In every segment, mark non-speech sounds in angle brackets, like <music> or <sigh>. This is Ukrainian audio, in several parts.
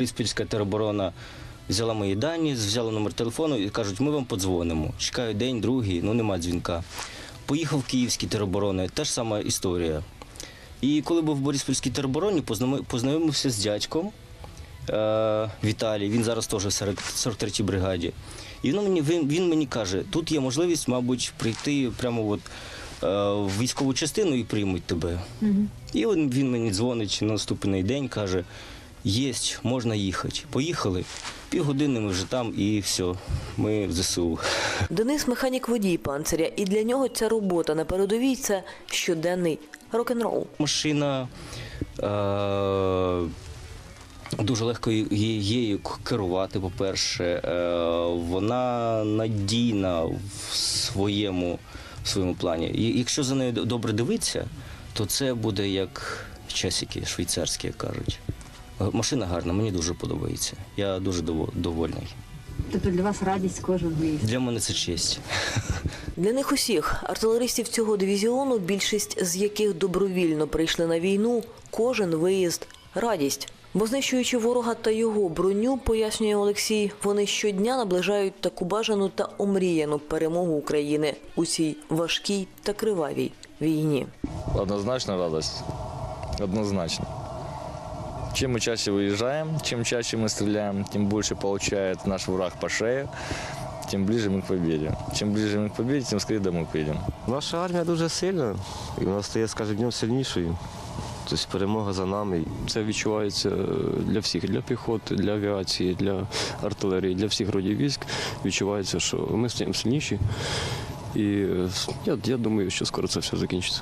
Іспільська тероборона взяла мої дані, взяла номер телефону і кажуть, ми вам подзвонимо. Чекаю день, другий, ну нема дзвінка. Поїхав в Київські тероборони, та ж сама історія. І коли був в Бориспільській теробороні, познайомився з дядьком е, Віталій, він зараз теж в 43-й бригаді. І він мені, він, він мені каже, тут є можливість, мабуть, прийти прямо от, е, в військову частину і приймуть тебе. І він, він мені дзвонить на наступний день, каже, єсть, можна їхати. Поїхали. Півгодини ми вже там і все, ми в ЗСУ. Денис механік водій панциря, і для нього ця робота на передовій це щоденний рок-н-рол. Машина е, дуже легко її керувати, по-перше. Е, вона надійна в своєму, в своєму плані. І якщо за нею добре дивитися, то це буде як часики швейцарські, як кажуть. Е, Машина гарна, мені дуже подобається. Я дуже довольний. Тобто для вас радість кожен виїзд. Для мене це честь. <laughs> Для них усіх артилеристів цього дивізіону, більшість з яких добровільно прийшли на війну, кожен виїзд радість. Бо знищуючи ворога та його броню, пояснює Олексій, вони щодня наближають таку бажану та омріяну перемогу України у цій важкій та кривавій війні. Однозначно радость. Однозначно. Чем мы чаще выезжаем, чем чаще мы стреляем, тем больше получает наш враг по шее, тем ближе мы к победе. Чем ближе мы к победе, тем скорее домой поедем. Наша армія дуже сильна, і вона стає з кожним днем сильнішою. Тобто перемога за нами. Це відчувається е, для всіх, для піхоти, для авіації, для артилерії, для всіх родів військ. Відчувається, що ми стаємо сильніші. І е, я, я думаю, що скоро це все закінчиться.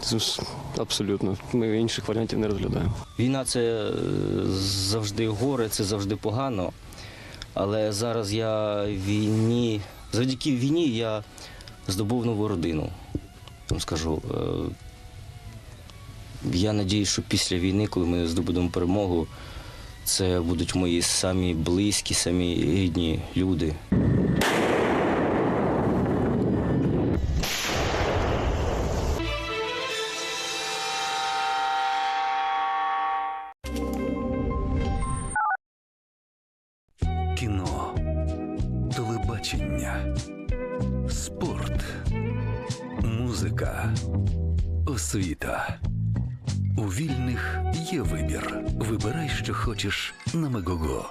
Це ж абсолютно. Ми інших варіантів не розглядаємо. Війна це е, завжди горе, це завжди погано. Але зараз я в війні, завдяки війні я здобув нову родину. Вам скажу. е, Я надію, що після війни, коли ми здобудемо перемогу, це будуть мої самі близькі, самі рідні люди. Кіно, телебачення, спорт, музика, освіта. У вільних є вибір. Вибирай, що хочеш на Мегого.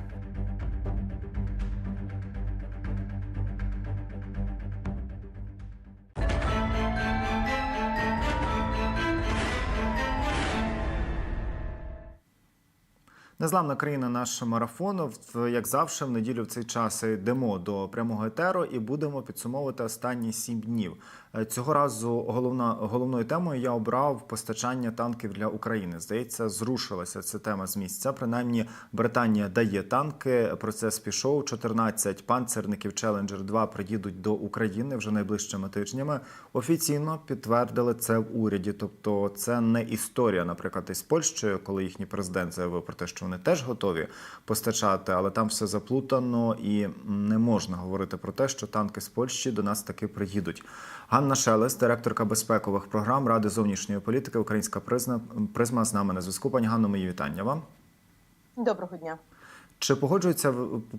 Незламна країна наш марафон. Як завжди, в неділю в цей час йдемо до прямого етеру і будемо підсумовувати останні сім днів. Е, Цього разу головна головною темою я обрав постачання танків для України. Здається, зрушилася ця тема з місця. Принаймні, Британія дає танки. Процес пішов. 14 панцерників Challenger 2 приїдуть до України вже найближчими тижнями. Офіційно підтвердили це в уряді. Тобто, це не історія, наприклад, із Польщею, коли їхній президент заявив про те, що вони теж готові постачати, але там все заплутано і не можна говорити про те, що танки з Польщі до нас таки приїдуть. Ганна Шелест, директорка безпекових програм Ради зовнішньої політики, Українська призма, призма з нами на зв'язку. Пані Ганно, мої вітання вам. Доброго дня. Чи погоджується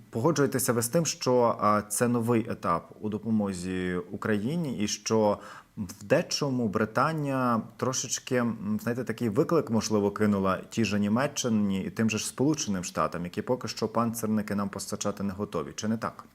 погоджуєтеся ви з тим, що це новий етап у допомозі Україні, і що в дечому Британія трошечки знаєте, такий виклик можливо кинула тій же Німеччині і тим же ж Сполученим Штатам, які поки що панцерники нам постачати не готові, чи не так?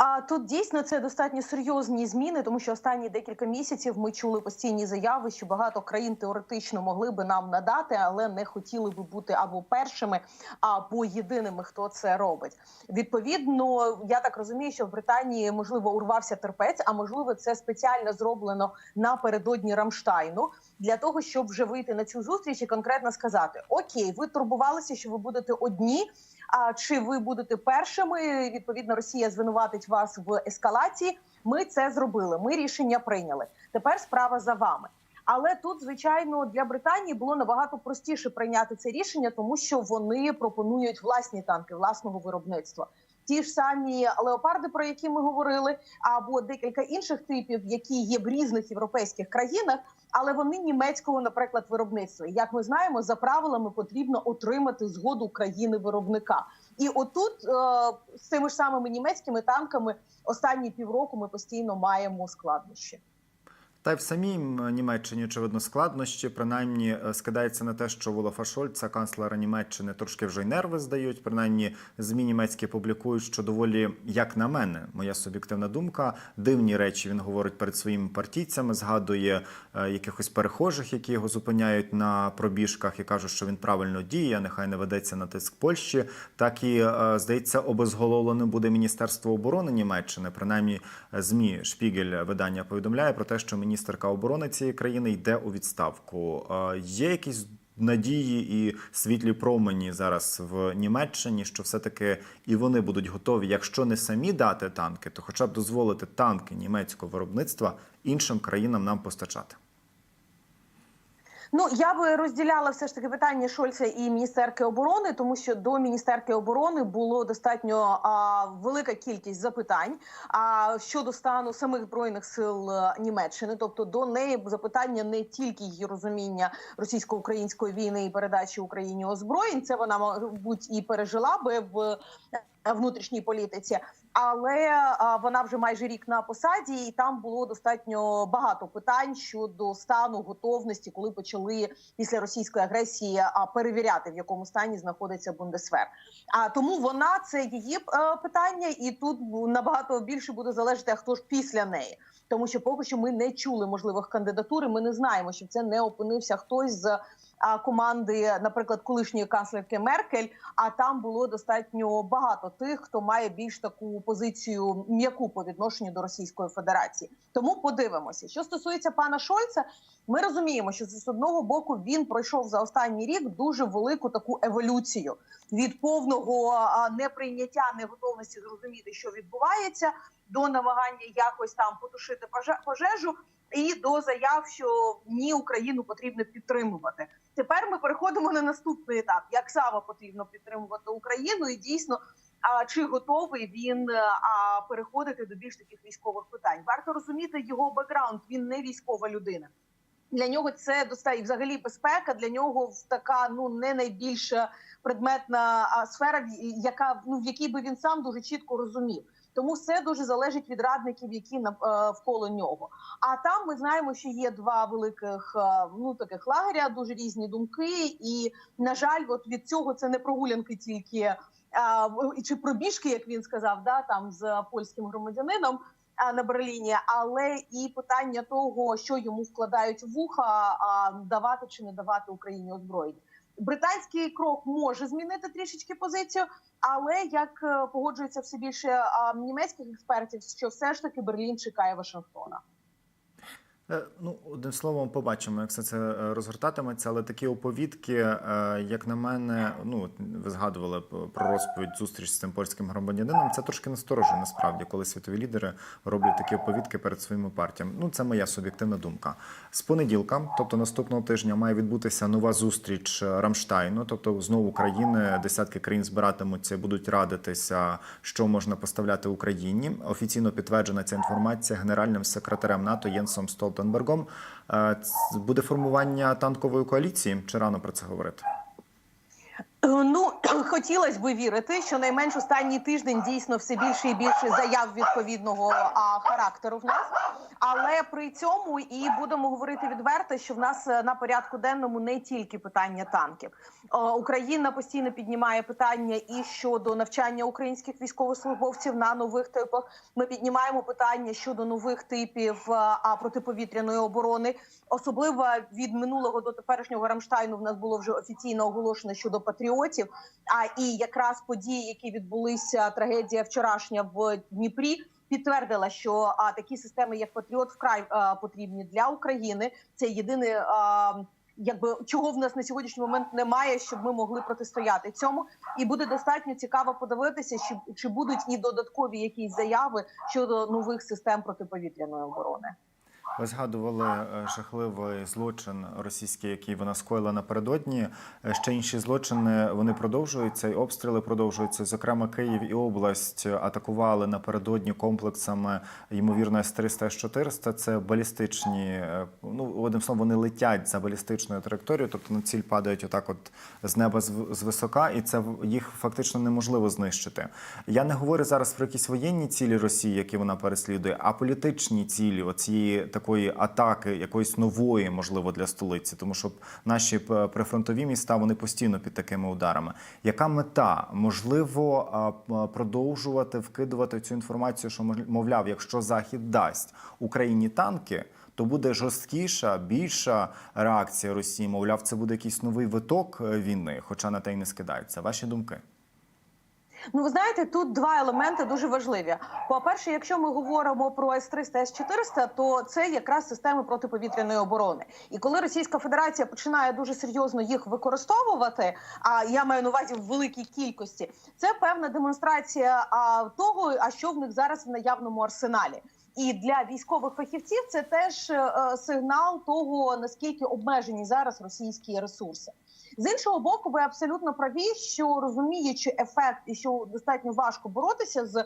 А тут дійсно це достатньо серйозні зміни, тому що останні декілька місяців ми чули постійні заяви, що багато країн теоретично могли би нам надати, але не хотіли би бути або першими, або єдиними, хто це робить. Відповідно, я так розумію, що в Британії можливо урвався терпець, а можливо, це спеціально зроблено напередодні Рамштайну для того, щоб вже вийти на цю зустріч і конкретно сказати: Окей, ви турбувалися, що ви будете одні. А чи ви будете першими? Відповідно, Росія звинуватить вас в ескалації. Ми це зробили. Ми рішення прийняли. Тепер справа за вами. Але тут, звичайно, для Британії було набагато простіше прийняти це рішення, тому що вони пропонують власні танки власного виробництва. Ті ж самі леопарди, про які ми говорили, або декілька інших типів, які є в різних європейських країнах, але вони німецького, наприклад, виробництва. Як ми знаємо, за правилами потрібно отримати згоду країни виробника. І отут е, з цими ж самими німецькими танками останні півроку ми постійно маємо складнощі. Та й в самій Німеччині, очевидно, складнощі. Принаймні е, скидається на те, що Волофа Шольца, канцлера Німеччини, трошки вже й нерви здають. Принаймні, змі німецькі публікують, що доволі, як на мене, моя суб'єктивна думка, дивні речі він говорить перед своїми партійцями, згадує е, якихось перехожих, які його зупиняють на пробіжках і кажуть, що він правильно діє, нехай не ведеться на тиск Польщі. Так і е, здається, обезголовленим буде Міністерство оборони Німеччини. Принаймні, змі Шпігель видання повідомляє про те, що міністерка оборони цієї країни йде у відставку. Є якісь надії і світлі промені зараз в Німеччині, що все-таки і вони будуть готові, якщо не самі дати танки, то хоча б дозволити танки німецького виробництва іншим країнам нам постачати. Ну я би розділяла все ж таки питання Шольца і міністерки оборони, тому що до міністерки оборони було достатньо а, велика кількість запитань а, щодо стану самих збройних сил е, Німеччини. Тобто до неї запитання не тільки її розуміння російсько-української війни і передачі Україні озброєнь. Це вона мабуть і пережила би в е, внутрішній політиці, але вона вже майже рік на посаді, і там було достатньо багато питань щодо стану готовності, коли почали після російської агресії перевіряти в якому стані знаходиться Бундесвер. А тому вона це її е, питання, і тут набагато більше буде залежати, а хто ж після неї. Тому що поки що ми не чули можливих кандидатур. і Ми не знаємо, щоб це не опинився хтось з команди, наприклад, колишньої канцлерки Меркель. А там було достатньо багато тих, хто має більш таку позицію м'яку по відношенню до Російської Федерації. Тому подивимося, що стосується пана Шольца. Ми розуміємо, що з одного боку він пройшов за останній рік дуже велику таку еволюцію від повного неприйняття, неготовності зрозуміти, що відбувається, до намагання якось там потушити поже- пожежу. І до заяв, що ні Україну потрібно підтримувати. Тепер ми переходимо на наступний етап: як саме потрібно підтримувати Україну, і дійсно, а чи готовий він е, а, переходити до більш таких військових питань? Варто розуміти його бекграунд. Він не військова людина. Для нього це достатньо взагалі безпека. Для нього така ну не найбільша предметна сфера, яка ну в якій би він сам дуже чітко розумів. Тому все дуже залежить від радників, які на е, нього. А там ми знаємо, що є два великих е, ну таких лагеря, дуже різні думки. І на жаль, от від цього це не прогулянки тільки чи пробіжки, як він сказав, да там з польським громадянином. На Берліні, але і питання того, що йому вкладають в вуха, давати чи не давати Україні озброєння. Британський крок може змінити трішечки позицію, але як е, погоджується все більше німецьких експертів, що все ж таки Берлін чекає Вашингтона. Е, Ну, одним словом, побачимо, як все це е, розгортатиметься, але такі оповідки, е, як на мене, ну ви згадували про розповідь зустріч з цим польським громадянином. Це трошки насторожує насправді, коли світові лідери роблять такі оповідки перед своїми партіями. Ну, це моя суб'єктивна думка. З понеділка, тобто наступного тижня, має відбутися нова зустріч Рамштайну, тобто знову країни, десятки країн збиратимуться будуть радитися, що можна поставляти Україні. Офіційно підтверджена ця інформація генеральним секретарем НАТО Єнсом Столтенбергом. Е, Буде формування танкової коаліції. Чи рано про це говорити? Е, Ну <clears throat> хотілося б вірити, що найменш останній тиждень дійсно все більше і більше заяв відповідного а, характеру в нас. Але при цьому і будемо говорити відверто, що в нас е, на порядку денному не тільки питання танків. Е, Україна постійно піднімає питання і щодо навчання українських військовослужбовців на нових типах. Ми піднімаємо питання щодо нових типів а, протиповітряної оборони. Особливо від минулого до теперішнього Рамштайну в нас було вже офіційно оголошено щодо патріотів. А і якраз події, які відбулися, трагедія вчорашня в Дніпрі. Підтвердила, що а, такі системи, як Патріот, вкрай а, потрібні для України. Це єдине, а, якби чого в нас на сьогоднішній момент немає, щоб ми могли протистояти цьому. І буде достатньо цікаво подивитися, чи, чи будуть і додаткові якісь заяви щодо нових систем протиповітряної оборони. Ви згадували е, жахливий злочин російський, який вона скоїла напередодні. Е, Ще інші злочини вони продовжуються, і обстріли продовжуються. Зокрема, Київ і область атакували напередодні комплексами ймовірно С-300, С-400. Це балістичні. е, Ну одним словом, вони летять за балістичною траєкторією, тобто на ціль падають отак, от з неба з- звисока, і це їх фактично неможливо знищити. Я не говорю зараз про якісь воєнні цілі Росії, які вона переслідує, а політичні цілі оцієї такої атаки, якоїсь нової, можливо, для столиці, тому що наші прифронтові міста вони постійно під такими ударами. Яка мета? Можливо, продовжувати вкидувати цю інформацію, що мовляв, якщо Захід дасть Україні танки. То буде жорсткіша, більша реакція Росії. Мовляв, це буде якийсь новий виток е, війни, хоча на те й не скидається. Ваші думки? Ну, ви знаєте, тут два елементи дуже важливі. По-перше, якщо ми говоримо про С-300, С-400, то це якраз системи протиповітряної оборони. І коли Російська Федерація починає дуже серйозно їх використовувати, а я маю на увазі в великій кількості, це певна демонстрація того, а що в них зараз в наявному арсеналі. І для військових фахівців це теж е, сигнал того, наскільки обмежені зараз російські ресурси. З іншого боку, ви абсолютно праві, що розуміючи ефект і що достатньо важко боротися з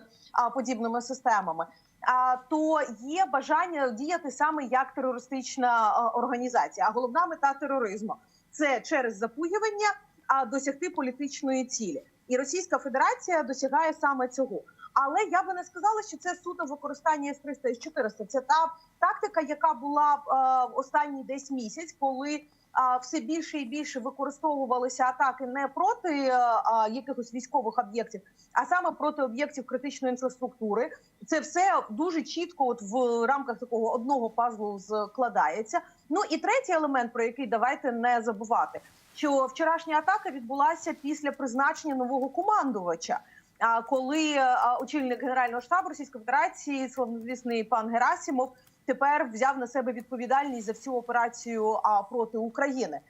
подібними системами. А то є бажання діяти саме як терористична організація. А головна мета тероризму це через запугювання а досягти політичної цілі. І Російська Федерація досягає саме цього. Але я би не сказала, що це суто використання С-300 і С-400. Це та тактика, яка була е, останній десь місяць, коли а, все більше і більше використовувалися атаки не проти е, якихось військових об'єктів, а саме проти об'єктів критичної інфраструктури. Це все дуже чітко, от в рамках такого одного пазлу складається. Ну і третій елемент, про який давайте не забувати, що вчорашня атака відбулася після призначення нового командувача. Коли очільник генерального штабу Російської Федерації, славнозвісний пан Герасимов, тепер взяв на себе відповідальність за всю операцію проти України.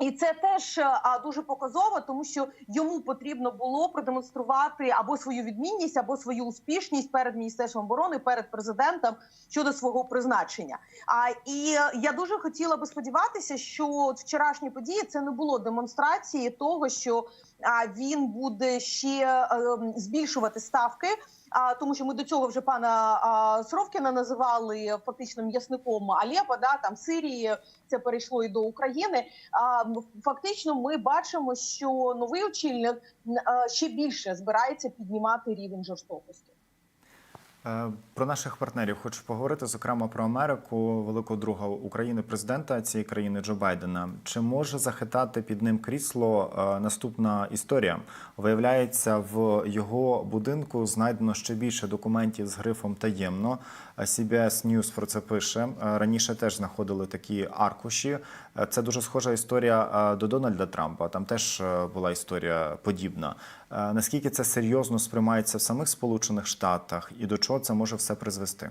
І це теж а, дуже показово, тому що йому потрібно було продемонструвати або свою відмінність, або свою успішність перед міністерством оборони, перед президентом щодо свого призначення. А і я дуже хотіла би сподіватися, що от вчорашні події це не було демонстрації того, що а, він буде ще е, збільшувати ставки. А тому, що ми до цього вже пана а, Сровкіна називали фактично м'ясником Алєпа, да там Сирії це перейшло і до України. А фактично, ми бачимо, що новий очільник ще більше збирається піднімати рівень жорстокості. Е, Про наших партнерів хочу поговорити, зокрема про Америку, великого друга України, президента цієї країни Джо Байдена. Чи може захитати під ним крісло е, наступна історія? Виявляється, в його будинку знайдено ще більше документів з грифом таємно. CBS News про це пише. Е, Раніше теж знаходили такі аркуші. Це дуже схожа історія до Дональда Трампа. Там теж була історія подібна. Е, Наскільки це серйозно сприймається в самих Сполучених Штатах і до чого це може все призвести?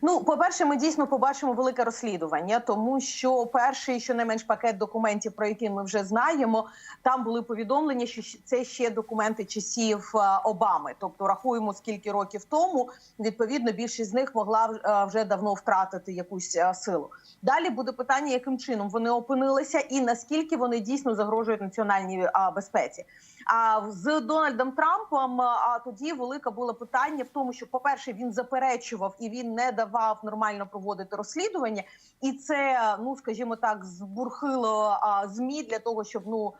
Ну, по-перше, ми дійсно побачимо велике розслідування, тому що перший, щонайменш пакет документів, про який ми вже знаємо, там були повідомлення, що це ще документи часів е, Обами. Тобто рахуємо скільки років тому. Відповідно, більшість з них могла е, вже давно втратити якусь е, силу. Далі буде питання, яким чином вони опинилися, і наскільки вони дійсно загрожують національній безпеці. А з Дональдом Трампом а тоді велике було питання в тому, що, по-перше, він заперечував і він не давав нормально проводити розслідування, і це, ну скажімо так, збурхило змі для того, щоб ну.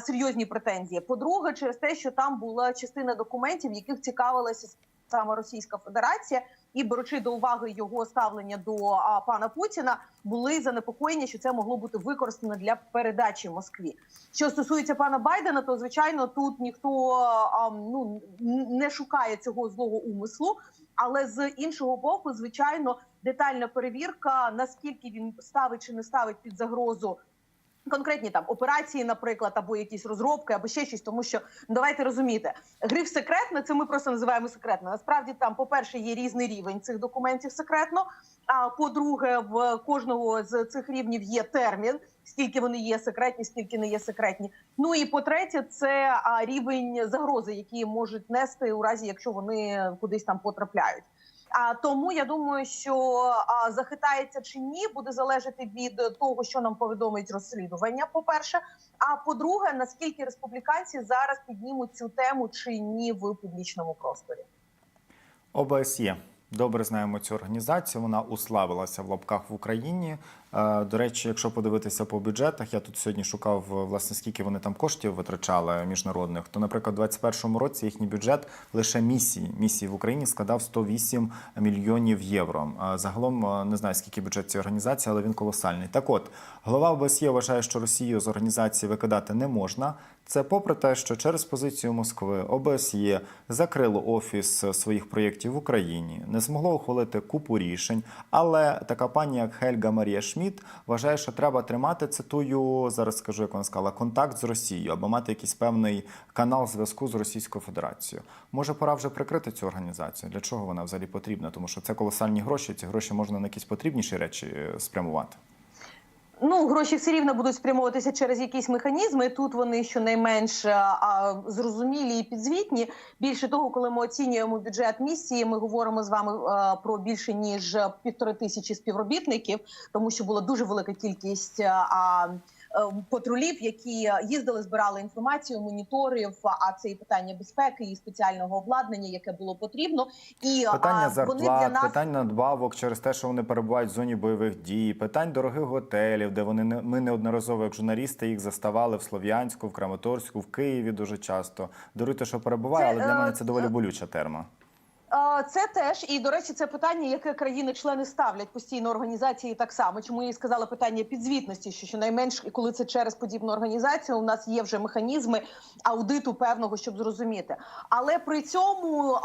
Серйозні претензії. По-друге, через те, що там була частина документів, яких цікавилася саме Російська Федерація, і беручи до уваги його ставлення до а, пана Путіна, були занепокоєння, що це могло бути використано для передачі Москві. Що стосується пана Байдена, то звичайно тут ніхто а, ну не шукає цього злого умислу. Але з іншого боку, звичайно, детальна перевірка, наскільки він ставить чи не ставить під загрозу конкретні там операції, наприклад, або якісь розробки, або ще щось, тому що ну, давайте розуміти, гриф секретне, це ми просто називаємо секретно. Насправді там, по-перше, є різний рівень цих документів секретно. А по-друге, в кожного з цих рівнів є термін, скільки вони є секретні, скільки не є секретні. Ну і по-третє, це рівень загрози, які можуть нести у разі, якщо вони кудись там потрапляють. А тому я думаю, що а, захитається чи ні, буде залежати від того, що нам повідомить розслідування. По перше, а по-друге, наскільки республіканці зараз піднімуть цю тему чи ні в публічному просторі. ОБСЄ. Добре знаємо цю організацію. Вона уславилася в лапках в Україні. Е, До речі, якщо подивитися по бюджетах, я тут сьогодні шукав е, власне скільки вони там коштів витрачали міжнародних. То, наприклад, у 2021 році їхній бюджет лише місії місії в Україні складав 108 мільйонів євро. Е, Загалом не знаю скільки бюджет цієї організації, але він колосальний. Так, от голова ОБСЄ вважає, що Росію з організації викидати не можна. Це попри те, що через позицію Москви ОБСЄ закрило офіс своїх проєктів в Україні, не змогло ухвалити купу рішень. Але така пані, як Хельга Марія Шмідт, вважає, що треба тримати цитую зараз. Скажу, як вона сказала, контакт з Росією або мати якийсь певний канал зв'язку з Російською Федерацією. Може, пора вже прикрити цю організацію? Для чого вона взагалі потрібна? Тому що це колосальні гроші. Ці гроші можна на якісь потрібніші речі е, спрямувати. Ну, гроші все рівно будуть спрямовуватися через якісь механізми. Тут вони щонайменш а, зрозумілі і підзвітні. Більше того, коли ми оцінюємо бюджет місії, ми говоримо з вами а, про більше ніж півтори тисячі співробітників, тому що була дуже велика кількість а, е, патрулів, які їздили, збирали інформацію, моніторів. А це і питання безпеки, і спеціального обладнання, яке було потрібно. І Питання а, вони для зарплат, нас питань надбавок через те, що вони перебувають в зоні бойових дій, питань дорогих готелів, де вони не ми неодноразово, як журналісти, їх заставали в Слов'янську, в Краматорську, в Києві дуже часто. Даруйте, що перебуває, але для е, мене це доволі болюча терма. Це теж і до речі, це питання, яке країни-члени ставлять постійно організації так само. Чому я і сказала питання підзвітності? Що щонайменш, коли це через подібну організацію, у нас є вже механізми аудиту певного, щоб зрозуміти. Але при цьому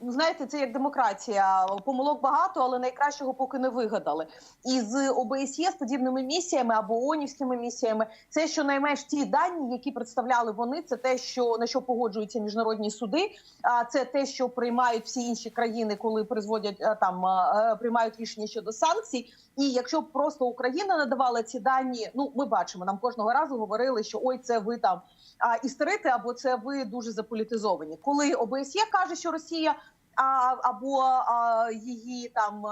знаєте, це як демократія. Помилок багато, але найкращого поки не вигадали. І з ОБСЄ з подібними місіями або ООНівськими місіями, це щонайменш ті дані, які представляли вони, це те, що на що погоджуються міжнародні суди. А це те, що приймають всі інші країни, коли призводять е, там е, приймають рішення щодо санкцій. І якщо б просто Україна надавала ці дані, ну ми бачимо, нам кожного разу говорили, що ой, це ви там істерити, або це ви дуже заполітизовані. Коли ОБСЄ каже, що Росія. А, або а, її там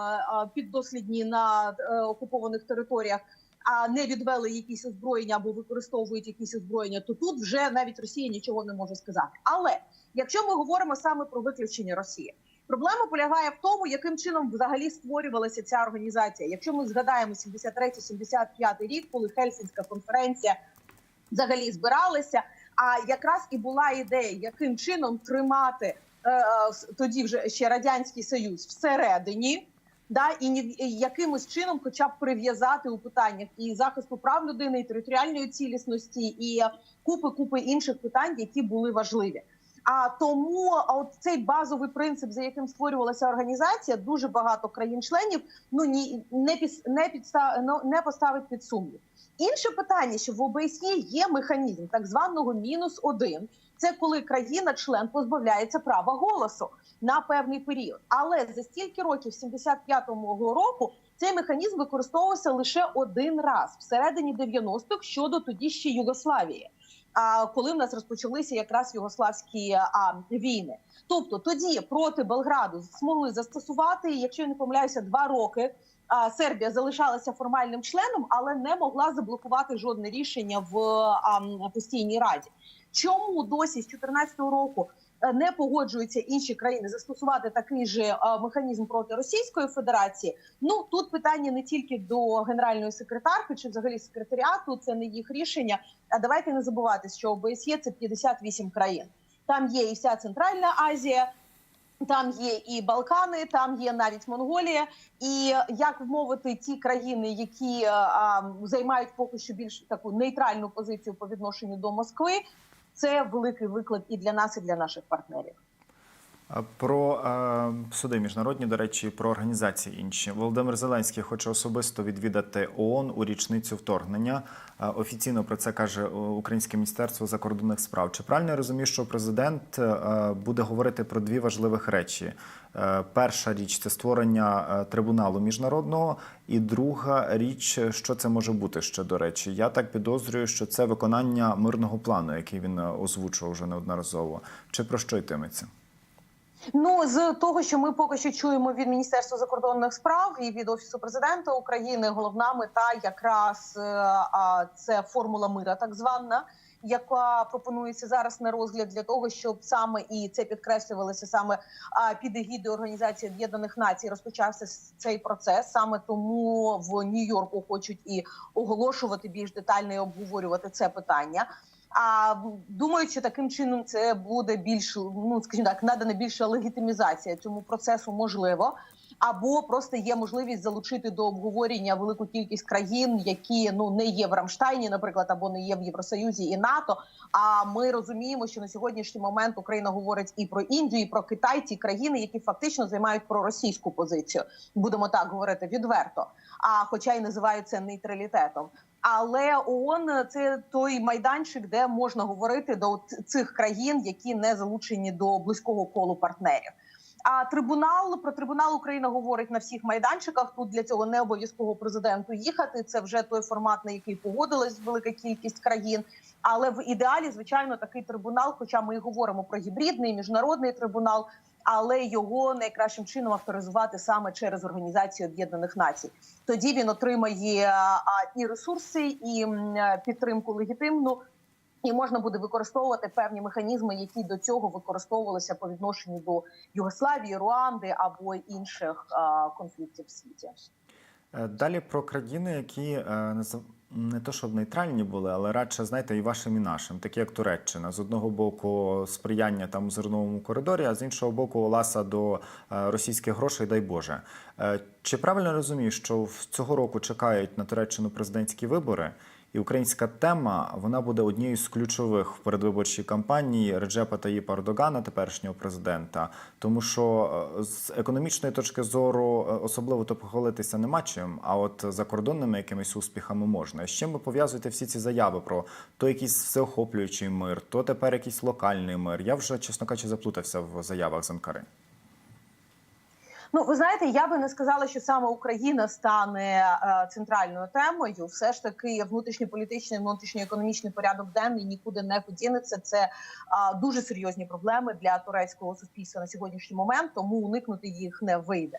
піддослідні на е, окупованих територіях а не відвели якісь озброєння або використовують якісь озброєння, то тут вже навіть Росія нічого не може сказати. Але якщо ми говоримо саме про виключення Росії, проблема полягає в тому, яким чином взагалі створювалася ця організація. Якщо ми згадаємо 73-75 рік, коли Хельсінська конференція взагалі збиралася, а якраз і була ідея, яким чином тримати е, тоді вже ще радянський союз всередині да і ні якимось чином, хоча б прив'язати у питаннях і захисту прав людини, і територіальної цілісності, і купи купи інших питань, які були важливі. А тому от цей базовий принцип, за яким створювалася організація, дуже багато країн-членів ну ні не під не підстав, ну, не поставить під сумнів. Інше питання, що в ОБСЄ є механізм так званого мінус один. Це коли країна-член позбавляється права голосу на певний період. Але за стільки років, 75-го року, цей механізм використовувався лише один раз всередині 90-х щодо тоді ще Югославії. Коли в нас розпочалися якраз югославські війни, тобто тоді проти Белграду змогли застосувати, якщо я не помиляюся, два роки. Сербія залишалася формальним членом, але не могла заблокувати жодне рішення в постійній раді. Чому досі з 2014 року не погоджуються інші країни застосувати такий же е, механізм проти Російської Федерації? Ну тут питання не тільки до генеральної секретарки чи взагалі секретаріату, це не їх рішення. А давайте не забувати, що ОБСЄ – це 58 країн. Там є і вся Центральна Азія. Там є і Балкани, там є навіть Монголія. І як вмовити ті країни, які е, а, займають поки що більш таку нейтральну позицію по відношенню до Москви, це великий виклик і для нас, і для наших партнерів. Про е, суди міжнародні, до речі, про організації інші. Володимир Зеленський хоче особисто відвідати ООН у річницю вторгнення. Е, офіційно про це каже е, Українське міністерство закордонних справ. Чи правильно я розумію, що президент е, буде говорити про дві важливих речі? Е, перша річ це створення е, трибуналу міжнародного, і друга річ, що це може бути ще до речі. Я так підозрюю, що це виконання мирного плану, який він е, озвучував вже неодноразово. Чи про що йтиметься? Ну з того, що ми поки що чуємо від міністерства закордонних справ і від офісу президента України, головна мета якраз е, а, це формула мира, так звана. Яка пропонується зараз на розгляд для того, щоб саме і це підкреслювалося саме під егідою Організації Об'єднаних Націй розпочався цей процес. Саме тому в Нью-Йорку хочуть і оголошувати більш детально і обговорювати це питання. А думаю, що таким чином це буде більш, ну скажімо так, надана більша легітимізація цьому процесу можливо. Або просто є можливість залучити до обговорення велику кількість країн, які ну не є в Рамштайні, наприклад, або не є в Євросоюзі і НАТО. А ми розуміємо, що на сьогоднішній момент Україна говорить і про Індію, і про Китай, ті країни, які фактично займають проросійську позицію. Будемо так говорити відверто. А хоча й називають це нейтралітетом. Але ООН – це той майданчик, де можна говорити до цих країн, які не залучені до близького колу партнерів. А трибунал про трибунал Україна говорить на всіх майданчиках. Тут для цього не обов'язково президенту їхати. Це вже той формат, на який погодилась велика кількість країн. Але в ідеалі, звичайно, такий трибунал, хоча ми і говоримо про гібридний міжнародний трибунал, але його найкращим чином авторизувати саме через Організацію Об'єднаних Націй. Тоді він отримає а, і ресурси, і м, підтримку легітимну. І можна буде використовувати певні механізми, які до цього використовувалися по відношенню до Югославії, Руанди або інших а, конфліктів в світі. Е, Далі про країни, які е, не то щоб нейтральні були, але радше, знаєте, і вашим, і нашим, такі як Туреччина. З одного боку сприяння там у зерновому коридорі, а з іншого боку, ласа до е, російських грошей, дай Боже. Е, Чи правильно розумієш, що цього року чекають на Туреччину президентські вибори? І українська тема вона буде однією з ключових в передвиборчій кампанії Реджепа Таїпа Ердогана, теперішнього президента. Тому що е, з економічної точки зору е, особливо то похвалитися нема чим. А от закордонними якимись успіхами можна. З чим ви пов'язуєте всі ці заяви про то якийсь всеохоплюючий мир, то тепер якийсь локальний мир? Я вже, чесно кажучи, заплутався в заявах з Анкари. Ну, ви знаєте, я би не сказала, що саме Україна стане е, центральною темою. Все ж таки, внутрішньополітичний, внутрішньоекономічний порядок денний нікуди не подінеться. Це е, дуже серйозні проблеми для турецького суспільства на сьогоднішній момент, тому уникнути їх не вийде.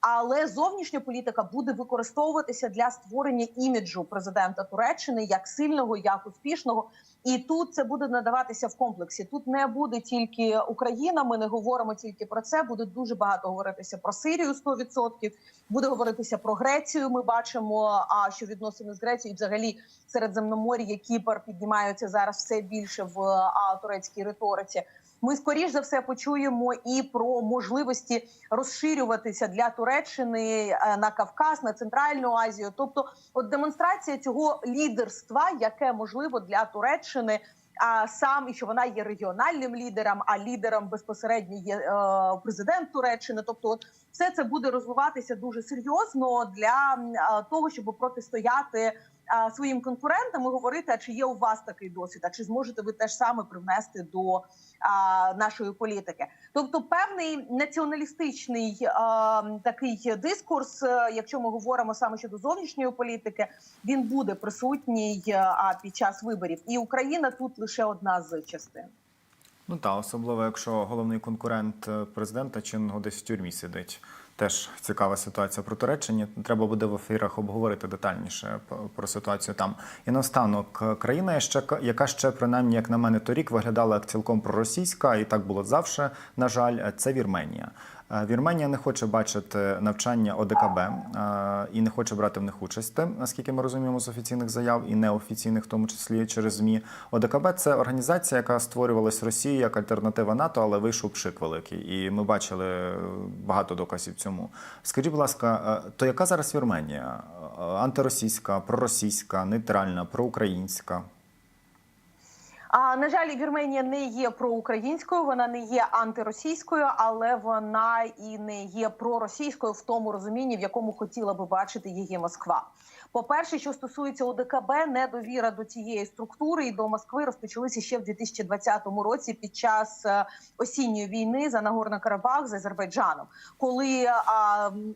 Але зовнішня політика буде використовуватися для створення іміджу президента Туреччини як сильного, як успішного. І тут це буде надаватися в комплексі. Тут не буде тільки Україна. Ми не говоримо тільки про це. Буде дуже багато говоритися про Сирію 100%, Буде говоритися про Грецію. Ми бачимо, а що відносини з Грецією, і взагалі Середземномор'я, Кіпр піднімаються зараз все більше в турецькій риториці. Ми скоріш за все почуємо і про можливості розширюватися для Туреччини е, на Кавказ, на Центральну Азію. Тобто, от демонстрація цього лідерства, яке можливо для Туреччини. А сам і що вона є регіональним лідером, а лідером безпосередньо є е, президент Туреччини. Тобто, от все це буде розвиватися дуже серйозно для е, того, щоб протистояти своїм конкурентам і говорити, а чи є у вас такий досвід, а чи зможете ви теж саме привнести до нашої політики? Тобто, певний націоналістичний такий дискурс, е, якщо ми говоримо саме щодо зовнішньої політики, він буде присутній е, під час виборів, і Україна тут лише одна з частин. Ну так, особливо якщо головний конкурент е, президента чинного десь в тюрмі сидить. Теж цікава ситуація про Туреччині. Треба буде в ефірах обговорити детальніше про ситуацію там. І наостанок, е, країна, яка ще принаймні, як на мене, торік виглядала як цілком проросійська, і так було завжди, на жаль, е, це Вірменія. Вірменія не хоче бачити навчання ОДКБ і не хоче брати в них участь, наскільки ми розуміємо з офіційних заяв і неофіційних, в тому числі через ЗМІ. ОДКБ це організація, яка створювалась в Росії як альтернатива НАТО, але вийшов пшик великий. І ми бачили багато доказів цьому. Скажіть, будь ласка, то яка зараз Вірменія? Антиросійська, проросійська, нейтральна, проукраїнська? А на жаль, Вірменія не є проукраїнською, вона не є антиросійською, але вона і не є проросійською в тому розумінні, в якому хотіла би бачити її Москва. По-перше, що стосується ОДКБ, недовіра до цієї структури і до Москви розпочалися ще в 2020 році під час е, осінньої війни за Нагорно Карабах з Азербайджаном, коли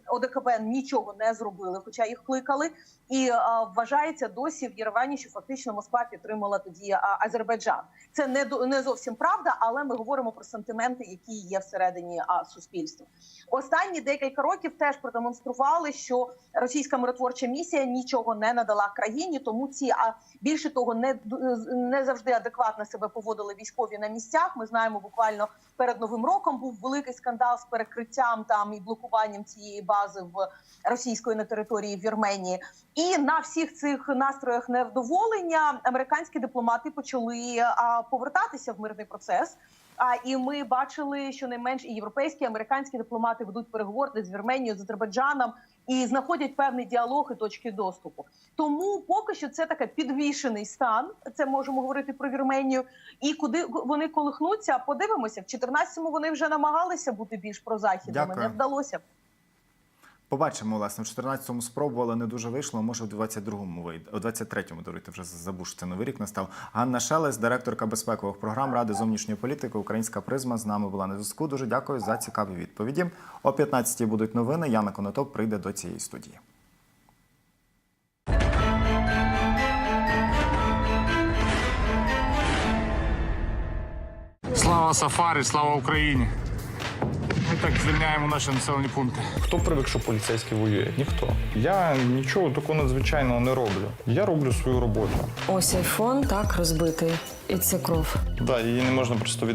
ОДКБ нічого не зробили, хоча їх кликали. І а, вважається досі в Єревані, що фактично Москва підтримала тоді Азербайджан. Це не не зовсім правда, але ми говоримо про сантименти, які є всередині суспільства. Останні декілька років теж продемонстрували, що російська миротворча місія нічого не надала країні, тому ці а більше того, не не завжди адекватно себе поводили військові на місцях. Ми знаємо, буквально перед новим роком був великий скандал з перекриттям там і блокуванням цієї бази в російської на території Вірменії. І на всіх цих настроях невдоволення американські дипломати почали повертатися в мирний процес. А і ми бачили, що найменш і європейські, і американські дипломати ведуть переговори з Вірменією, з Азербайджаном і знаходять певний діалог і точки доступу. Тому поки що це таке підвішений стан. Це можемо говорити про Вірменію. І куди вони колихнуться? Подивимося. В 14-му вони вже намагалися бути більш прозахідними. Не вдалося. Побачимо, власне, в 14-му спробували, не дуже вийшло. Може, в 22-му вийде. У 23-му, даруйте, вже забув, що це новий рік настав. Ганна Шелест, директорка безпекових програм Ради зовнішньої політики, Українська призма з нами була на зв'язку. Дуже дякую за цікаві відповіді. О 15-й будуть новини. Яна Конотоп прийде до цієї студії. Слава Сафарі, слава Україні. Ми так звільняємо наші населені пункти. Хто привик, що поліцейський воює? Ніхто. Я нічого такого надзвичайного не роблю. Я роблю свою роботу. Ось айфон так розбитий, і це кров. Да, її не можна просто